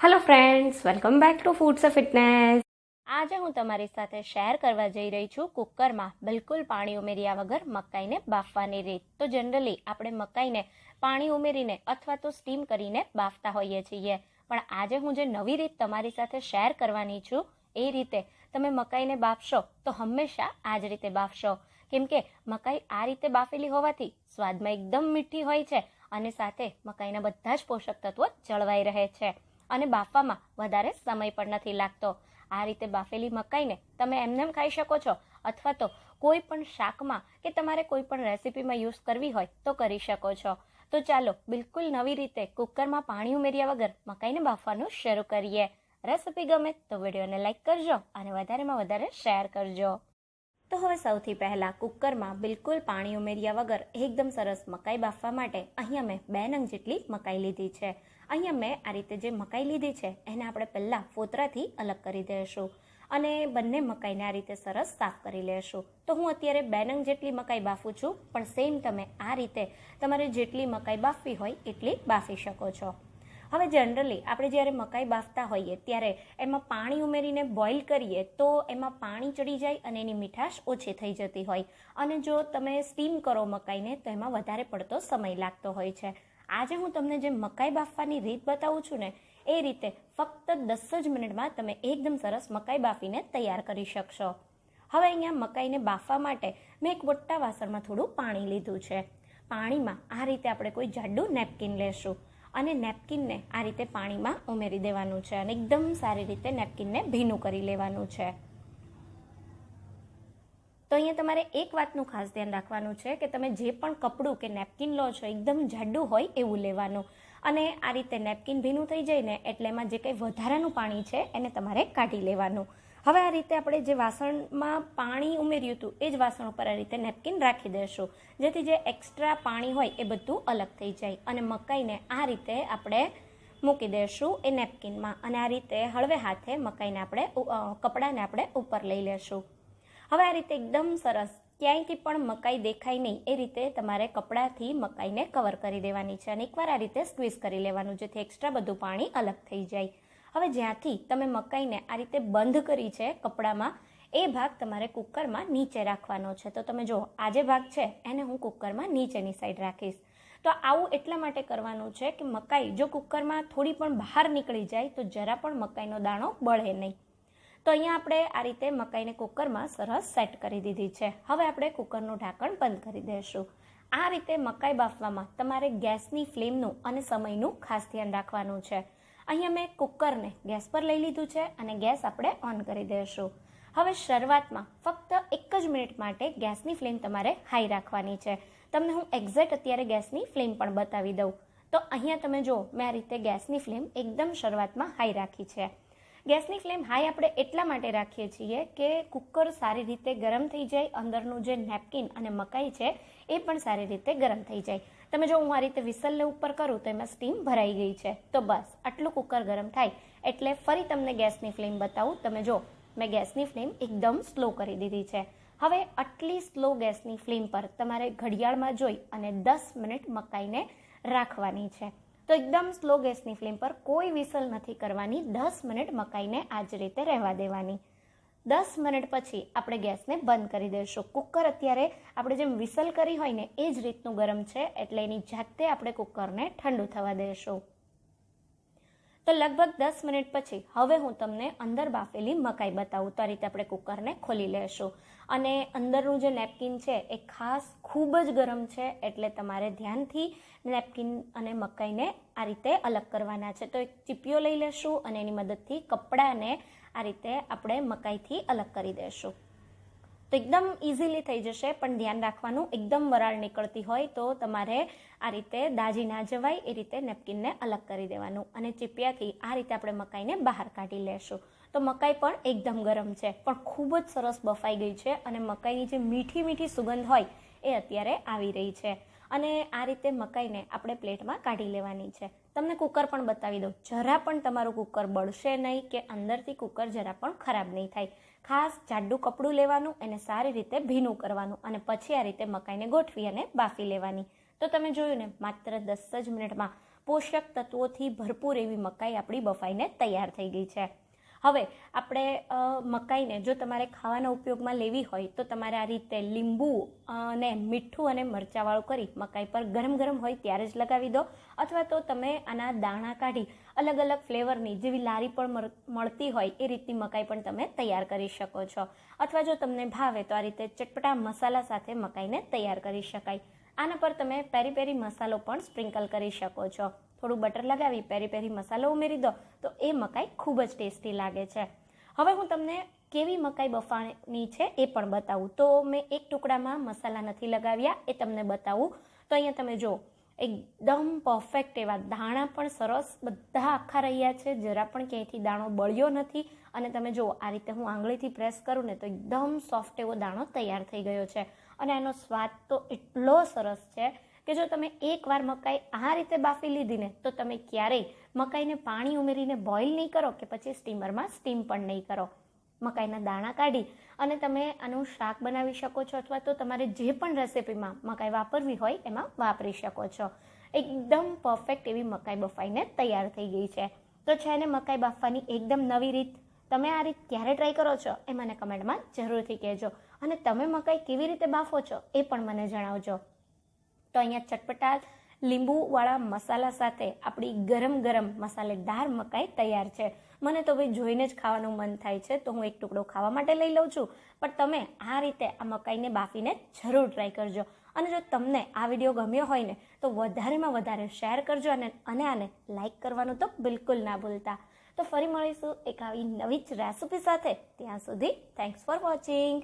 Hello friends welcome back to Foods of Fitness આજે હું તમારી સાથે શેર કરવા જઈ રહી છું કુકરમાં બિલકુલ પાણી ઉમેર્યા વગર મકાઈને બાફવાની રીત. તો જનરલી આપણે મકાઈને પાણી ઉમેરીને અથવા તો સ્ટીમ કરીને બાફતા હોઈએ છીએ. પણ આજે હું જે નવી રીત તમારી સાથે શેર કરવાની છું, એ રીતે તમે મકાઈને બાફશો, તો હંમેશા આ જ રીતે બાફશો. કેમ કે મકાઈ આ રીતે બાફેલી હોવાથી સ્વાદમાં એકદમ મીઠી હોય છે અને સાથે મકાઈના બધા જ પોષક તત્વો જળવાઈ રહે છે. અને બાફવામાં વધારે સમય પણ નથી લાગતો. આ રીતે બાફેલી મકાઈને તમે એમનેમ ખાઈ શકો છો અથવા તો કોઈ પણ શાકમાં કે તમારે કોઈ પણ રેસીપીમાં યુઝ કરવી હોય તો કરી શકો છો. તો ચાલો બિલકુલ નવી રીતે કુકરમાં પાણી ઉમેર્યા વગર મકાઈને બાફવાનું શરૂ કરીએ. રેસીપી ગમે તો વિડીયોને લાઇક કરજો અને વધારેમાં વધારે શેર કરજો. તો હવે સૌથી પહેલાં કુકરમાં બિલકુલ પાણી ઉમેર્યા વગર એકદમ સરસ મકાઈ બાફવા માટે અહીંયા મેં બે નંગ જેટલી મકાઈ લીધી છે. અહીંયા મેં આ રીતે જે મકાઈ લીધી છે, એને આપણે પહેલાં ફોતરાથી અલગ કરી દઈશું અને બંને મકાઈને આ રીતે સરસ સાફ કરી લેશું. તો હું અત્યારે બે નંગ જેટલી મકાઈ બાફું છું, પણ સેમ તમે આ રીતે તમારે જેટલી મકાઈ બાફવી હોય એટલી બાફી શકો છો. હવે જનરલી આપણે જ્યારે મકાઈ બાફતા હોઈએ ત્યારે એમાં પાણી ઉમેરીને બોઇલ કરીએ તો એમાં પાણી ચડી જાય અને એની મીઠાશ ઓછી થઈ જતી હોય. અને જો તમે સ્ટીમ કરો મકાઈને તો એમાં વધારે પડતો સમય લાગતો હોય છે. આજે હું તમને જે મકાઈ બાફવાની રીત બતાવું છું ને, એ રીતે ફક્ત દસ જ મિનિટમાં તમે એકદમ સરસ મકાઈ બાફીને તૈયાર કરી શકશો. હવે અહીંયા મકાઈને બાફવા માટે મેં એક મોટા વાસણમાં થોડું પાણી લીધું છે. પાણીમાં આ રીતે આપણે કોઈ જાડું નેપકિન લેશું. અને નેપકિનને આ રીતે પાણીમાં ઉમેરી દેવાનું છે અને એકદમ સારી રીતે નેપકિનને ભીનું કરી લેવાનું છે. તો અહીંયા તમારે એક વાતનું ખાસ ધ્યાન રાખવાનું છે કે તમે જે પણ કપડું કે નેપકિન લો છો, એકદમ જાડું હોય એવું લેવાનું. અને આ રીતે નેપકિન ભીનું થઈ જાય ને એટલે એમાં જે કંઈ વધારાનું પાણી છે એને તમારે કાઢી લેવાનું. હવે આ રીતે આપણે જે વાસણમાં પાણી ઉમેર્યું હતું, એ જ વાસણ ઉપર આ રીતે નેપકિન રાખી દેશું. જેથી જે એક્સ્ટ્રા પાણી હોય એ બધું અલગ થઈ જાય અને મકાઈને આ રીતે આપણે મૂકી દઈશું એ નેપકિનમાં અને આ રીતે હળવે હાથે મકાઈને આપણે કપડાને આપણે ઉપર લઈ લેશું. હવે આ રીતે એકદમ સરસ, ક્યાંયથી પણ મકાઈ દેખાય નહીં, એ રીતે તમારે કપડાથી મકાઈને કવર કરી દેવાની છે. અને એકવાર આ રીતે સ્ક્વીઝ કરી લેવાનું, જેથી એક્સ્ટ્રા બધું પાણી અલગ થઈ જાય. હવે જ્યાંથી તમે મકાઈને આ રીતે બંધ કરી છે કપડામાં, એ ભાગ તમારે કુકરમાં નીચે રાખવાનો છે. તો તમે જો, આ જે ભાગ છે, એને હું કુકરમાં નીચેની સાઈડ રાખીશ. તો આવું એટલા માટે કરવાનું છે કે મકાઈ જો કુકરમાં થોડી પણ બહાર નીકળી જાય, તો જરા પણ મકાઈનો દાણો બળે નહીં. તો અહીંયા આપણે આ રીતે મકાઈને કુકરમાં સરસ સેટ કરી દીધી છે. હવે આપણે કુકરનું ઢાંકણ બંધ કરી દઈશું. આ રીતે મકાઈ બાફવામાં તમારે ગેસની ફ્લેમનું અને સમયનું ખાસ ધ્યાન રાખવાનું છે. અહીંયા મેં કુકરને ગેસ પર લઈ લીધું છે અને ગેસ આપણે ઓન કરી દઈશું. હવે શરૂઆતમાં ફક્ત એક જ મિનિટ માટે ગેસની ફ્લેમ તમારે હાઈ રાખવાની છે. તમને હું એક્ઝેક્ટ અત્યારે ગેસની ફ્લેમ પણ બતાવી દઉં. તો અહીંયા તમે જો મેં આ રીતે ગેસની ફ્લેમ એકદમ શરૂઆતમાં હાઈ રાખી છે. ગેસની ફ્લેમ હાઈ આપણે એટલા માટે રાખીએ છીએ કે કુકર સારી રીતે ગરમ થઈ જાય, અંદરનું જે નેપકિન અને મકાઈ છે એ પણ સારી રીતે ગરમ થઈ જાય. તમે જો હું આ રીતે વિસલને ઉપર કરું તો એમાં સ્ટીમ ભરાઈ ગઈ છે. તો બસ, આટલું કુકર ગરમ થાય. એટલે ફરી તમને ગેસની ફ્લેમ બતાવું. તમે જો, મેં ગેસની ફ્લેમ એકદમ સ્લો કરી દીધી છે. હવે આટલી સ્લો ગેસની ફ્લેમ પર તમારે ઘડિયાળમાં જોઈ અને દસ મિનિટ મકાઈને રાખવાની છે. તો એકદમ સ્લો ગેસની ફ્લેમ પર કોઈ વિસલ નથી કરવાની. દસ મિનિટ મકાઈને આ જ રીતે રહેવા દેવાની. દસ મિનિટ પછી આપણે ગેસને બંધ કરી દઈશું કુકર અત્યારે આપણે જેમ વિસલ કરી હોય ને, એ જ રીતનું ગરમ છે, એટલે એની જાતે આપણે કુકરને ઠંડુ થવા દઈશું તો લગભગ દસ મિનિટ પછી હવે હું તમને અંદર બાફેલી મકાઈ બતાવું, તો આ રીતે આપણે કુકરને ખોલી લેશું. અને અંદરનું જે નેપકિન છે એ ખાસ ખૂબ જ ગરમ છે એટલે તમારે ધ્યાનથી નેપકિન અને મકાઈને આ રીતે અલગ કરવાના છે. તો એક ચીપિયો લઈ લેશું અને એની મદદથી કપડાને આ રીતે આપણે મકાઈથી અલગ કરી દઈશું તો એકદમ ઇઝીલી થઈ જશે, પણ ધ્યાન રાખવાનું એકદમ વરાળ નીકળતી હોય તો તમારે આ રીતે દાજી ના જવાય, એ રીતે નેપકિનને અલગ કરી દેવાનું અને ચીપિયાથી આ રીતે આપણે મકાઈને બહાર કાઢી લેશું. તો મકાઈ પણ એકદમ ગરમ છે. પણ ખૂબ જ સરસ બફાઈ ગઈ છે અને મકાઈની જે મીઠી મીઠી સુગંધ હોય એ અત્યારે આવી રહી છે. અને આ રીતે મકાઈને આપણે પ્લેટમાં કાઢી લેવાની છે. તમને કુકર પણ બતાવી દઉં. જરા પણ તમારું કુકર બળશે નહીં કે અંદરથી કુકર જરા પણ ખરાબ નહીં થાય. ખાસ જાડું કપડું લેવાનું, એને સારી રીતે ભીનું કરવાનું અને પછી આ રીતે મકાઈને ગોઠવી અને બાફી લેવાની. તો તમે જોયું ને, માત્ર દસ જ મિનિટમાં પોષક તત્વોથી ભરપૂર એવી મકાઈ આપણી બફાઈને તૈયાર થઈ ગઈ છે. હવે આપણે મકાઈને જો તમારે ખાવાના ઉપયોગમાં લેવી હોય, તો તમારે આ રીતે લીંબુ અને મીઠું અને મરચાંવાળું કરી મકાઈ પર ગરમ ગરમ હોય ત્યારે જ લગાવી દો. અથવા તો તમે આના દાણા કાઢી અલગ અલગ ફ્લેવરની જેવી લારી પણ મળતી હોય એ રીતની મકાઈ પણ તમે તૈયાર કરી શકો છો. અથવા જો તમને ભાવે તો આ રીતે ચટપટા મસાલા સાથે મકાઈને તૈયાર કરી શકાય. આના પર તમે પેરી પેરી મસાલો પણ સ્પ્રિંકલ કરી શકો છો. થોડું બટર લગાવી, પેરી પેરી મસાલો ઉમેરી દો, તો એ મકાઈ ખૂબ જ ટેસ્ટી લાગે છે. હવે હું તમને કેવી મકાઈ બફાણી છે એ પણ બતાવું. તો મેં એક ટુકડામાં મસાલા નથી લગાવ્યા, એ તમને બતાવું. તો અહીંયા તમે જો એકદમ પરફેક્ટ એવા દાણા પણ સરસ બધા આખા રહ્યા છે, જરા પણ ક્યાંયથી દાણો બળ્યો નથી. અને તમે જુઓ, આ રીતે હું આંગળીથી પ્રેસ કરું ને તો એકદમ સોફ્ટ એવો દાણો તૈયાર થઈ ગયો છે. અને આનો સ્વાદ તો એટલો સરસ છે કે જો તમે એકવાર મકાઈ આ રીતે બાફી લીધી ને, તો તમે ક્યારેય મકાઈને પાણી ઉમેરીને બોઇલ નહીં કરો કે પછી સ્ટીમરમાં સ્ટીમ પણ નહીં કરો. મકાઈના દાણા કાઢી અને તમે આનું શાક બનાવી શકો છો અથવા તો તમારે જે પણ રેસિપીમાં મકાઈ વાપરવી હોય એમાં વાપરી શકો છો. એકદમ પરફેક્ટ એવી મકાઈ બફાઈને તૈયાર થઈ ગઈ છે. તો છે ને મકાઈ બાફવાની એકદમ નવી રીત. તમે આ રીત ક્યારે ટ્રાય કરો છો એ મને કમેન્ટમાં જરૂરથી કહેજો. અને તમે મકાઈ કેવી રીતે બાફો છો એ પણ મને જણાવજો. તો અહીંયા ચટપટા લીંબુવાળા મસાલા સાથે આપણી ગરમ ગરમ મસાલેદાર મકાઈ તૈયાર છે. મને તો ભાઈ જોઈને જ ખાવાનું મન થાય છે, તો હું એક ટુકડો ખાવા માટે લઈ લઉં છું. પણ તમે આ રીતે આ મકાઈને બાફીને જરૂર ટ્રાય કરજો. અને જો તમને આ વીડિયો ગમ્યો હોય ને, તો વધારેમાં વધારે શેર કરજો અને અને આને લાઇક કરવાનું તો બિલકુલ ના ભૂલતા. તો ફરી મળીશું એક આવી નવી જ રેસિપી સાથે. ત્યાં સુધી થેન્ક્સ ફોર વોચિંગ